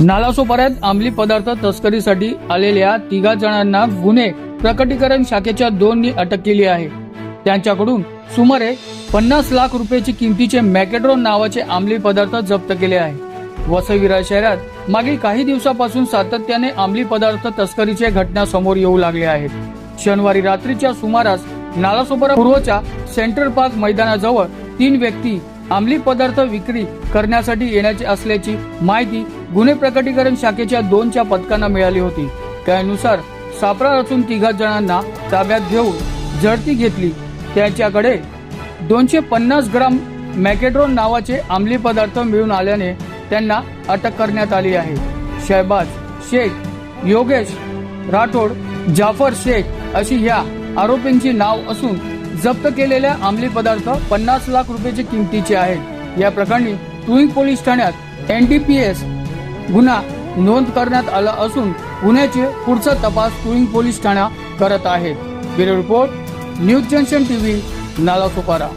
नालासोपाऱ्यात अंमली पदार्थ तस्करीसाठी आलेल्या तिघा जणांना गुन्हे प्रकटीकरण शाखेच्या दोननी अटक केली आहे. त्यांच्याकडून सुमारे पन्नास लाख रुपयाची किमतीचे मॅकेड्रोन नावाचे अंमली पदार्थ जप्त केले आहे. वसविरा शहरात मागील काही दिवसापासून सातत्याने अंमली पदार्थ तस्करीचे घटना समोर येऊ लागले आहेत. शनिवारी रात्रीच्या सुमारास नालासोपारा पूर्वच्या सेंट्रल पार्क मैदानाजवळ तीन व्यक्ती अंमली पदार्थ विक्री करण्यासाठी येण्याचे असल्याची माहिती गुन्हे प्रकटीकरण शाखेच्या दोनच्या पथकांना मिळाली होती. त्यानुसार सापळा रचून तिघा जणांना ताब्यात घेऊन झडती घेतली. त्याच्याकडे दोनशे पन्नास ग्राम मॅकेड्रोन नावाचे अंमली पदार्थ मिळून आल्याने त्यांना अटक करण्यात आली आहे. शहबाज शेख योगेश राठोड जाफर शेख अशी ह्या आरोपींची नाव असून जप्त केलेल्या अंमली पदार्थ पन्नास लाख रुपयाचे किमतीचे आहेत. या प्रकरणी टुईंग पोलीस ठाण्यात एनडीपीएस गुन्हा नोंद करण्यात आला असून गुन्ह्याचे पुढचा तपास टुईंग पोलीस ठाणा करत आहेत. Bureau report news junction TV Nalasopara.